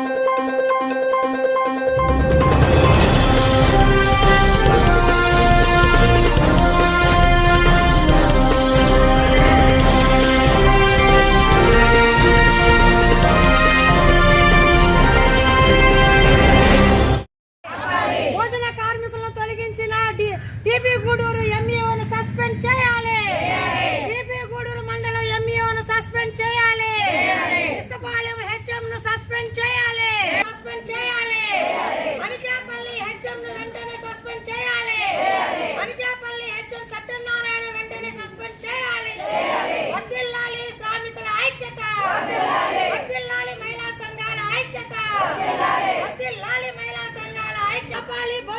భోజన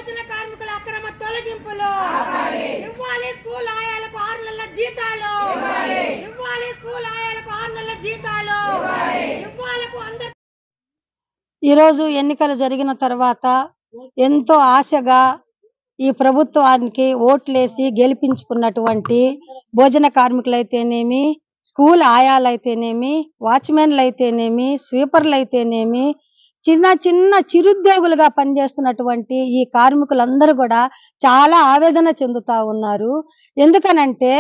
భోజన కార్మికుల అక్రమ తొలగింపులు. ఇవ్వాలి స్కూల్ ఆయాలకు ఆరు నెలల జీతాలు. ఇవ్వాలి. స్కూల్ ఆయాలకు ఆరు నెలల జీతాలు. ఇవ్వాలకు అందరు ఈరోజు ఎన్నికలు జరిగిన తర్వాత ఎంతో ఆశగా ఈ ప్రభుత్వానికి ఓట్లేసి గెలిపించుకున్నటువంటి భోజన కార్మికులైతేనేమి స్కూల్ ఆయాలైతేనేమి వాచ్మెన్లు అయితేనేమి స్వీపర్లు అయితేనేమి చిన్న చిన్న చిరుద్యోగులుగా పనిచేస్తున్నటువంటి ఈ కార్మికులందరూ కూడా చాలా ఆవేదన చెందుతా ఉన్నారు. ఎందుకనంటే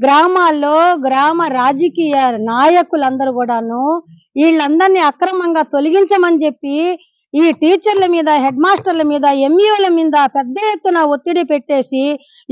గ్రామాల్లో గ్రామ రాజకీయ నాయకులందరూ కూడాను వీళ్ళందరినీ అక్రమంగా తొలగించమని చెప్పి ఈ టీచర్ల మీద హెడ్ మాస్టర్ల మీద ఎంఈఓల మీద పెద్ద ఎత్తున ఒత్తిడి పెట్టేసి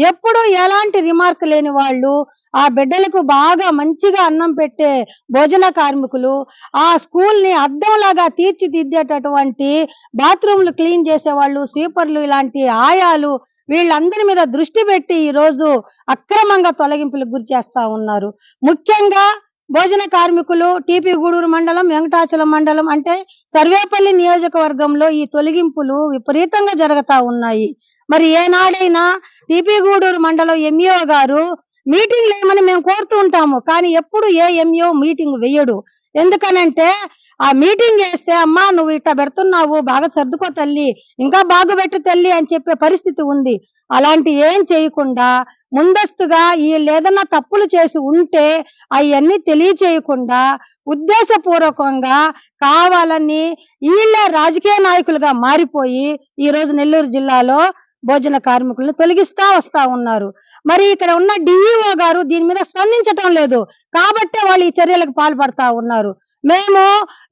ఎప్పుడూ ఎలాంటి రిమార్క్ లేని వాళ్ళు ఆ బిడ్డలకు బాగా మంచిగా అన్నం పెట్టే భోజన కార్మికులు ఆ స్కూల్ని అద్దంలాగా తీర్చిదిద్దేటటువంటి బాత్రూమ్లు క్లీన్ చేసేవాళ్ళు స్వీపర్లు ఇలాంటి ఆయాలు వీళ్ళందరి మీద దృష్టి పెట్టి ఈ రోజు అక్రమంగా తొలగింపులకు గురి చేస్తా ఉన్నారు. ముఖ్యంగా భోజన కార్మికులు టీపీ గూడూరు మండలం వెంకటాచలం మండలం అంటే సర్వేపల్లి నియోజకవర్గంలో ఈ తొలగింపులు విపరీతంగా జరుగుతా ఉన్నాయి. మరి ఏనాడైనా టీపీ గూడూరు మండలం ఎంఈఓ గారు మీటింగ్ లేమని మేము కోరుతూ ఉంటాము కానీ ఎప్పుడు ఏ ఎంఈఓ మీటింగ్ వేయడు. ఎందుకనంటే ఆ మీటింగ్ వేస్తే అమ్మా నువ్వు ఇట్లా పెడుతున్నావు బాగా సర్దుకో తల్లి ఇంకా బాగా పెట్టు తల్లి అని చెప్పే పరిస్థితి ఉంది. అలాంటి ఏం చేయకుండా ముందస్తుగా వీళ్ళు ఏదన్నా తప్పులు చేసి ఉంటే అవన్నీ తెలియచేయకుండా ఉద్దేశపూర్వకంగా కావాలని వీళ్ళే రాజకీయ నాయకులుగా మారిపోయి ఈ రోజు నెల్లూరు జిల్లాలో భోజన కార్మికులను తొలగిస్తా వస్తా ఉన్నారు. మరి ఇక్కడ ఉన్న డిఈఓ గారు దీని మీద స్పందించటం లేదు. కాబట్టే వాళ్ళు ఈ చర్యలకు పాల్పడతా ఉన్నారు. మేము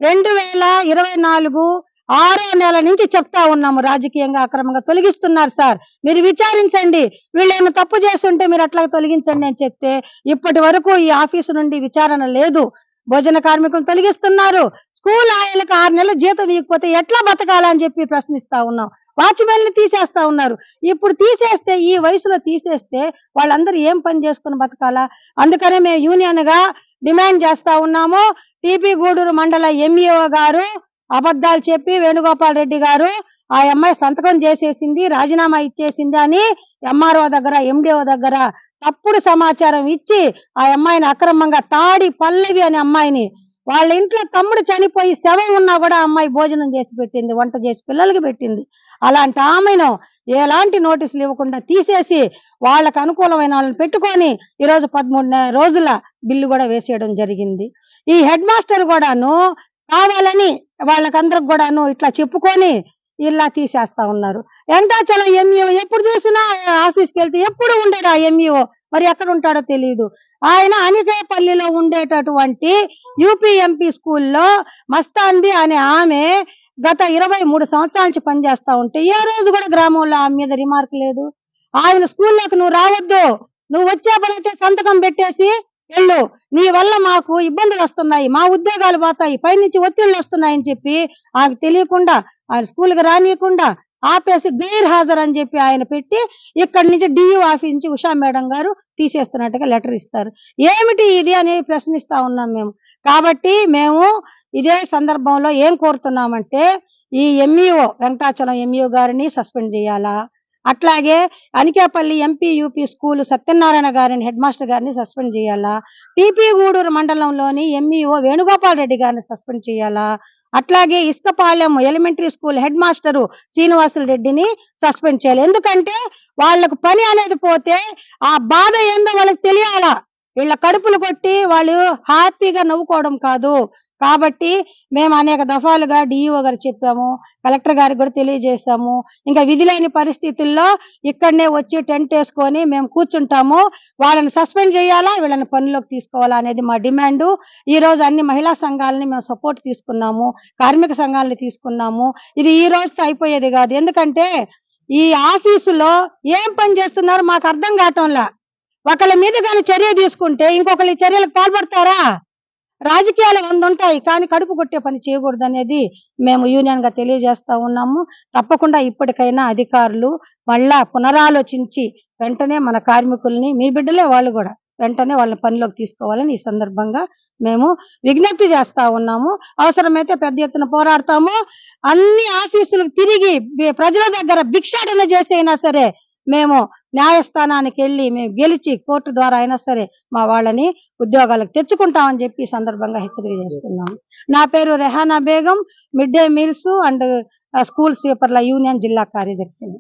రెండు వేల ఇరవై నాలుగు ఆరో నెల నుంచి చెప్తా ఉన్నాము రాజకీయంగా అక్రమంగా తొలగిస్తున్నారు సార్. మీరు విచారించండి. వీళ్ళు ఏమైనా తప్పు చేస్తుంటే మీరు అట్లా తొలగించండి అని చెప్తే ఇప్పటి వరకు ఈ ఆఫీసు నుండి విచారణ లేదు. భోజన కార్మికులు తొలగిస్తున్నారు. స్కూల్ ఆయనకు ఆరు నెలల జీతం ఇవ్వకపోతే ఎట్లా బతకాలని చెప్పి ప్రశ్నిస్తా ఉన్నాం. వాచ్మెన్ తీసేస్తా ఉన్నారు. ఇప్పుడు తీసేస్తే ఈ వయసులో తీసేస్తే వాళ్ళందరూ ఏం పని చేసుకుని బతకాలా? అందుకనే మేము యూనియన్గా డిమాండ్ చేస్తా ఉన్నాము. టీపీ గూడూరు మండల ఎంఈఓ గారు అబద్ధాలు చెప్పి వేణుగోపాల్ రెడ్డి గారు ఆ అమ్మాయి సంతకం చేసేసింది రాజీనామా ఇచ్చేసింది అని ఎంఆర్ఓ దగ్గర ఎండిఓ దగ్గర తప్పుడు సమాచారం ఇచ్చి ఆ అమ్మాయిని అక్రమంగా తాడి పల్లవి అనే అమ్మాయిని వాళ్ళ ఇంట్లో తమ్ముడు చనిపోయి శవం ఉన్నా కూడా అమ్మాయి భోజనం చేసి పెట్టింది వంట చేసి పిల్లలకి పెట్టింది. అలాంటి ఆమెను ఎలాంటి నోటీసులు ఇవ్వకుండా తీసేసి వాళ్ళకు అనుకూలమైన వాళ్ళని పెట్టుకొని ఈరోజు పదమూడు రోజుల బిల్లు కూడా వేసేయడం జరిగింది. ఈ హెడ్ మాస్టర్ కూడాను కావాలని వాళ్ళకందరికి కూడాను ఇట్లా చెప్పుకొని ఇలా తీసేస్తా ఉన్నారు. వెంకటాచలం ఎంఈఓ ఎప్పుడు చూసినా ఆఫీస్కి వెళ్తే ఎప్పుడు ఉండడు ఆ ఎంఈఓ. మరి ఎక్కడ ఉంటాడో తెలియదు ఆయన అనికేపల్లిలో ఉండేటటువంటి యూపీఎంపీ స్కూల్లో మస్తాన్బి అనే ఆమె గత ఇరవై మూడు సంవత్సరాల నుంచి పనిచేస్తా ఉంటే ఏ రోజు కూడా గ్రామంలో ఆమె మీద రిమార్క్ లేదు. ఆయన స్కూల్లోకి నువ్వు రావద్దు. నువ్వు వచ్చే పనైతే సంతకం పెట్టేసి వెళ్ళు. నీ వల్ల మాకు ఇబ్బందులు వస్తున్నాయి. మా ఉద్యోగాలు పోతాయి. పైనుంచి ఒత్తిళ్ళు వస్తున్నాయని చెప్పి ఆమెకు తెలియకుండా ఆయన స్కూల్కి రానియకుండా ఆపేసి గైర్ హాజరు అని చెప్పి ఆయన పెట్టి ఇక్కడి నుంచి డియూ ఆఫీస్ నుంచి ఉషా మేడం గారు తీసేస్తున్నట్టుగా లెటర్ ఇస్తారు. ఏమిటి ఇది అని ప్రశ్నిస్తా ఉన్నాం మేము. కాబట్టి మేము ఇదే సందర్భంలో ఏం కోరుతున్నామంటే ఈ ఎంఈఓ వెంకటాచలం ఎంఈఓ గారిని సస్పెండ్ చేయాలా? అట్లాగే Anikepalli MP UP school Satyanarayana గారిని హెడ్ మాస్టర్ గారిని సస్పెండ్ చేయాలా? టీపీ గూడూరు మండలంలోని ఎంఈఓ వేణుగోపాల్ రెడ్డి గారిని సస్పెండ్ చేయాలా? అట్లాగే Isukapalem elementary school head master Srinivasulu రెడ్డిని సస్పెండ్ చేయాలి. ఎందుకంటే వాళ్ళకు పని అనేది పోతే ఆ బాధ ఏందో వాళ్ళకి తెలియాలా. వీళ్ళ కడుపులు కొట్టి వాళ్ళు హ్యాపీగా నవ్వుకోవడం కాదు. కాబట్టి మేము అనేక దఫాలుగా డిఈఓ గారు చెప్పాము కలెక్టర్ గారికి కూడా తెలియజేశాము ఇంకా విధి లేని పరిస్థితుల్లో ఇక్కడనే వచ్చి టెంట్ వేసుకొని మేము కూర్చుంటాము. వాళ్ళని సస్పెండ్ చేయాలా వీళ్ళని పనిలోకి తీసుకోవాలా అనేది మా డిమాండ్. ఈ రోజు అన్ని మహిళా సంఘాలని మేము సపోర్ట్ తీసుకున్నాము కార్మిక సంఘాలని తీసుకున్నాము. ఇది ఈ రోజుతో అయిపోయేది కాదు. ఎందుకంటే ఈ ఆఫీసులో ఏం పని చేస్తున్నారో మాకు అర్థం కావటంలా. ఒకళ్ళ మీద కానీ చర్య తీసుకుంటే ఇంకొకరి చర్యలకు పాల్పడతారా? రాజకీయాలు వంద ఉంటాయి కానీ కడుపు కొట్టే పని చేయకూడదు అనేది మేము యూనియన్గా తెలియజేస్తా ఉన్నాము. తప్పకుండా ఇప్పటికైనా అధికారులు మళ్ళా పునరాలోచించి వెంటనే మన కార్మికుల్ని మీ బిడ్డలే వాళ్ళు కూడా వెంటనే వాళ్ళని పనిలోకి తీసుకోవాలని ఈ సందర్భంగా మేము విజ్ఞప్తి చేస్తా ఉన్నాము. అవసరమైతే పెద్ద ఎత్తున పోరాడతాము. అన్ని ఆఫీసులకు తిరిగి ప్రజల దగ్గర భిక్షాటన చేసైనా అయినా సరే మేము న్యాయస్థానానికి వెళ్ళి మేము గెలిచి కోర్టు ద్వారా అయినా సరే మా వాళ్ళని ఉద్యోగాలకు తెచ్చుకుంటామని చెప్పి సందర్భంగా హెచ్చరిక చేస్తున్నాం నా పేరు Rehana Begum mid day meals and school స్వీపర్ల union జిల్లా కార్యదర్శిని.